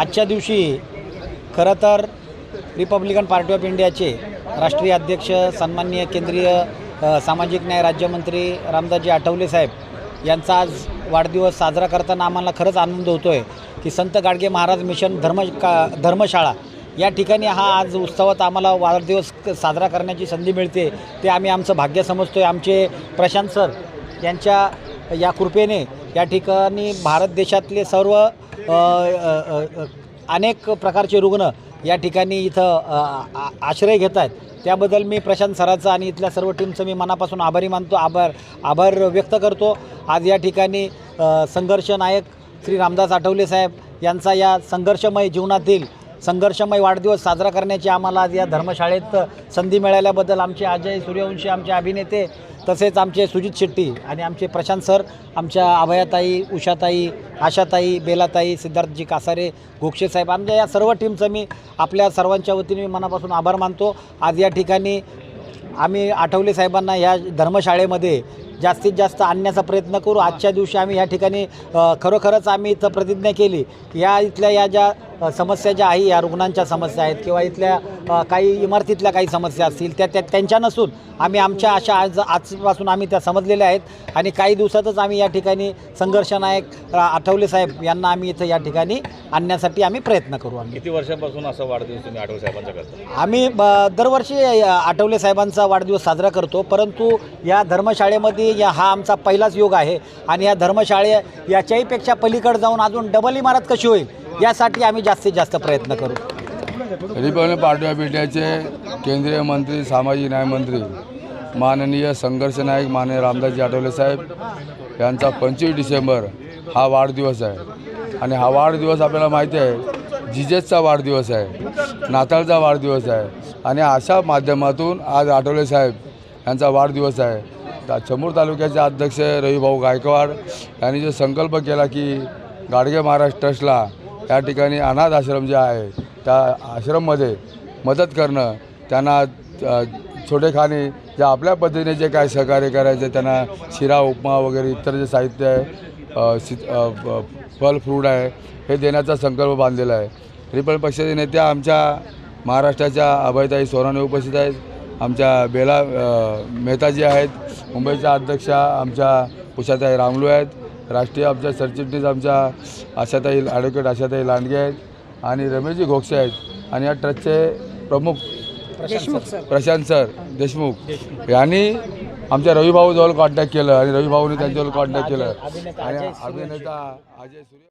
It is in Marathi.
आजच्या दिवशी खरं तर रिपब्लिकन पार्टी ऑफ इंडियाचे राष्ट्रीय अध्यक्ष सन्माननीय केंद्रीय सामाजिक न्याय राज्यमंत्री रामदासजी आठवले साहेब यांचा आज वाढदिवस साजरा करताना आम्हाला खरंच आनंद होतो आहे की संत गाडगे महाराज मिशन धर्म का धर्मशाळा या ठिकाणी हा आज उत्सवात आम्हाला वाढदिवस क- साजरा करण्याची संधी मिळते. ते आम्ही आमचं भाग्य समजतो आहे आमचे प्रशांत सर यांच्या या कृपेने या ठिकाणी भारत देशातले सर्व अनेक प्रकारचे रुग्ण या ठिकाणी इथं आश्रय घेत आहेत. त्याबद्दल मी प्रशांत सराचं आणि इथल्या सर्व टीमचं मी मनापासून आभारी मानतो आभार आभार व्यक्त करतो. आज या ठिकाणी संघर्ष नायक श्री रामदास आठवले साहेब यांचा या संघर्षमय जीवनातील संघर्षमय वाढदिवस साजरा करण्याची आम्हाला आज या धर्मशाळेत संधी मिळाल्याबद्दल आमचे अजय सूर्यवंशी आमचे अभिनेते तसेच आमचे सुजित शेट्टी आणि आमचे प्रशांत सर आमच्या अभयाताई उषाताई आशाताई बेलाताई सिद्धार्थजी कासारे घोक्षे साहेब आमच्या या सर्व टीमचं मी आपल्या सर्वांच्या वतीने मी मनापासून आभार मानतो. आज या ठिकाणी आम्ही आठवले साहेबांना ह्या धर्मशाळेमध्ये जास्तीत जास्त आणण्याचा प्रयत्न करू. आजच्या दिवशी आम्ही ह्या ठिकाणी खरोखरच आम्ही इथं प्रतिज्ञा केली. या इथल्या या ज्या समस्या ज्या आहे या रुग्णांच्या समस्या आहेत किंवा इथल्या काही इमारतीतल्या काही समस्या असतील त्या त्या त्यांच्या नसून आम्ही आमच्या अशा आज आजपासून आम्ही त्या समजलेल्या आहेत. आणि काही दिवसातच आम्ही या ठिकाणी संघर्ष नायक अ, आठवले साहेब यांना आम्ही इथं या ठिकाणी आणण्यासाठी आम्ही प्रयत्न करू आम्ही. किती वर्षापासून असा वाढदिवस तुम्ही आठवले साहेबांचा करता? आम्ही ब- दरवर्षी आठवले साहेबांचा वाढदिवस साजरा करतो. परंतु या धर्मशाळेमध्ये या हा आमचा पहिलाच योग आहे. आणि या धर्मशाळे याच्याही पेक्षा पलीकडे जाऊन अजून डबल इमारत कशी होईल? यासाठी आम्ही जास्तीत जास्त प्रयत्न करू. रिपब्लिक पार्टी ऑफ इंडियाचे केंद्रीय मंत्री सामाजिक न्याय मंत्री माननीय संघर्ष नायक माननीय रामदासजी आठवले साहेब यांचा पंचवीस डिसेंबर हा वाढदिवस आहे. आणि हा वाढदिवस आपल्याला माहिती आहे जिजेसचा वाढदिवस आहे नाताळचा वाढदिवस आहे. आणि अशा माध्यमातून आज आठवले साहेब यांचा वाढदिवस आहे. ता- चमूर तालुक्याचे अध्यक्ष रविभाऊ गायकवाड यांनी जो संकल्प केला की गाडगे महाराज ट्रस्टला या ठिकाणी अनाथ आश्रम जे आहे त्या आश्रममध्ये मदत करणं त्यांना छोटेखाने छोटेखानी जे आपल्या पद्धतीने जे काय सहकार्य करायचे त्यांना शिरा उपमा वगैरे इतर जे साहित्य आहे अ, फल फ्रूट आहे हे देण्याचा संकल्प बांधलेला आहे. रिपब्लिक पक्षाचे नेत्या आमच्या महाराष्ट्राच्या अभयताई सोराने उपस्थित आहेत. आमच्या बेला मेहताजी आहेत. मुंबईच्या अध्यक्षा आमच्या उषाताई रामलू आहेत. राष्ट्रीय आमच्या सरचिटणीस आमच्या आशाताई ॲडव्होकेट आशाताई लांडगे आहेत आणि रमेशजी घोक्षे आहेत. आणि या ट्रस्टचे प्रमुख प्रशांत सर देशमुख. यांनी आमच्या रविभाऊ जवळ कॉन्टॅक्ट केलं आणि रविभाऊनी त्यांच्याजवळ कॉन्टॅक्ट केलं. आणि. अभिनेता अजय सूर्य